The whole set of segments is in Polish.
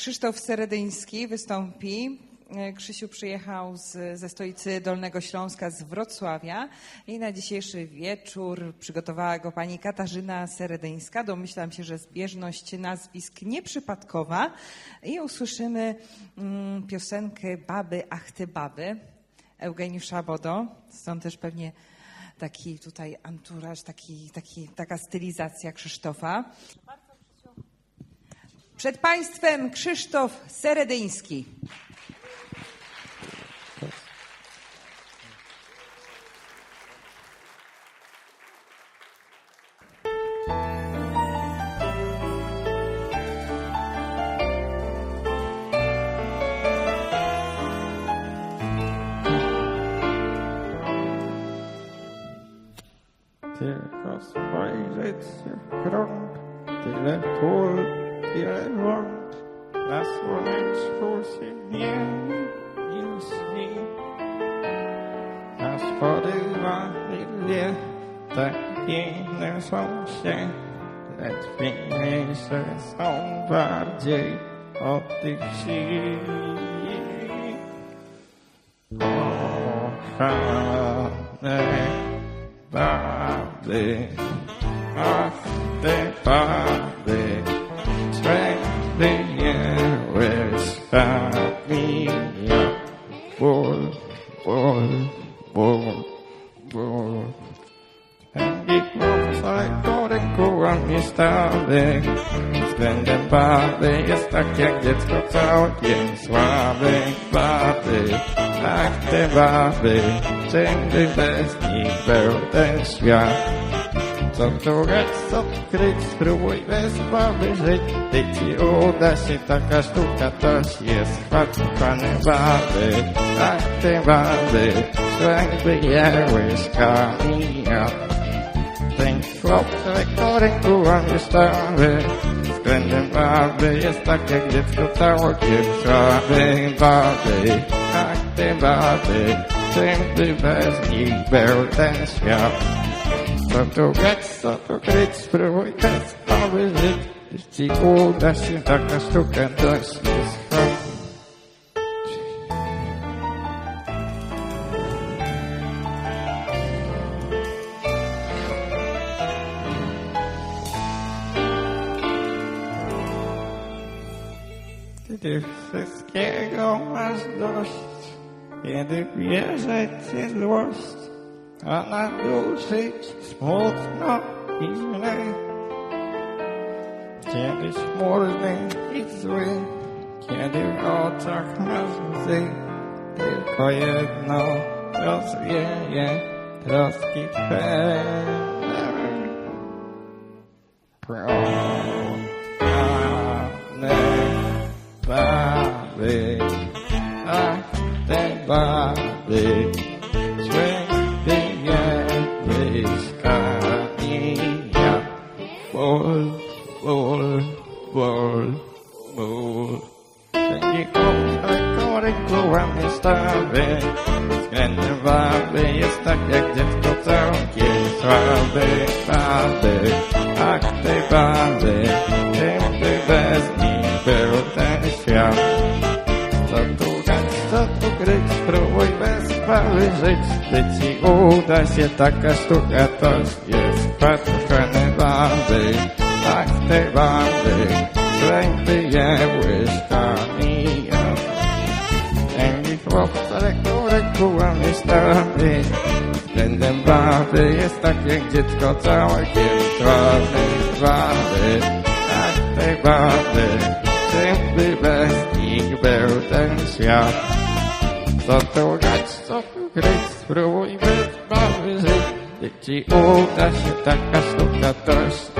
Krzysztof Seredyński wystąpi. E, Krzysiu przyjechał z, ze stolicy Dolnego Śląska, z Wrocławia i na dzisiejszy wieczór przygotowała go pani Katarzyna Seredyńska. Domyślam się, że zbieżność nazwisk nieprzypadkowa i usłyszymy mm, piosenkę Baby, ach ty baby Eugeniusza Bodo. Stąd też pewnie taki tutaj anturaż, taki, taki, taka stylizacja Krzysztofa. Przed Państwem Krzysztof Seredyński. Krąg, tyle pól, первом на солнечку сильнее ясни. Нас подывали такие на солнце, Отвинешься снова день отдыхи. Коханая бабы, ах ты бабы, ból, ból, ból, ból. Pędzi chłopca, ręku, a mnie stary, względem baby jest tak jak dziecko całkiem słaby. Baby, ach te baby, czym bez nich był ten świat? Co grać, co kryć, spróbuj bez baby żyć. Gdy ci uda się taka sztuka, toś jest chłopane baby. Ach te baby, jakby je łyżkami ja. Ten chłopczyk o ręku on jest stały Względem baby jest tak jak dziecko całkiem słaby Baby, ach ty baby Czym by bez nich był ten świat Co tu grać, co tu kryć Spróbuj bez baby żyć Jeśli ci uda się taka sztuka Dość jest chłop Kiedy wszystkiego masz I like those six smokes not evening. Candy morning is way, candy all talk and say, they're quiet now, just yeah, yeah, just keep back. Proud. Ból, ból, ból. Będzie kołko ręku łamie stawy, względem baby jest tak jak dziecko całkiem słaby. Baby, ach te baby, czym by bez nich był ten świat? Co tu dać, co tu kryć, spróbuj bez baby żyć. Gdy ci uda się taka sztuka, to jest patrzone baby. Te baby, ręky je łyżkami ja. Ej, chłopca, ręku, łamie stawy. Względem baby jest tak jak dziecko całkiem słaby. Baby, ach te baby, czym by bez nich był ten świat? Co tu grać, co tu kryć, spróbuj bez baby żyć. Gdy ci uda się taka sztuka, to.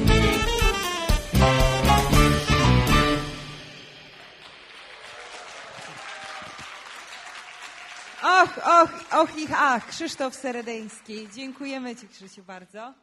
Och, och, och ich ach, Krzysztof Seredyński. Dziękujemy Ci Krzysiu bardzo.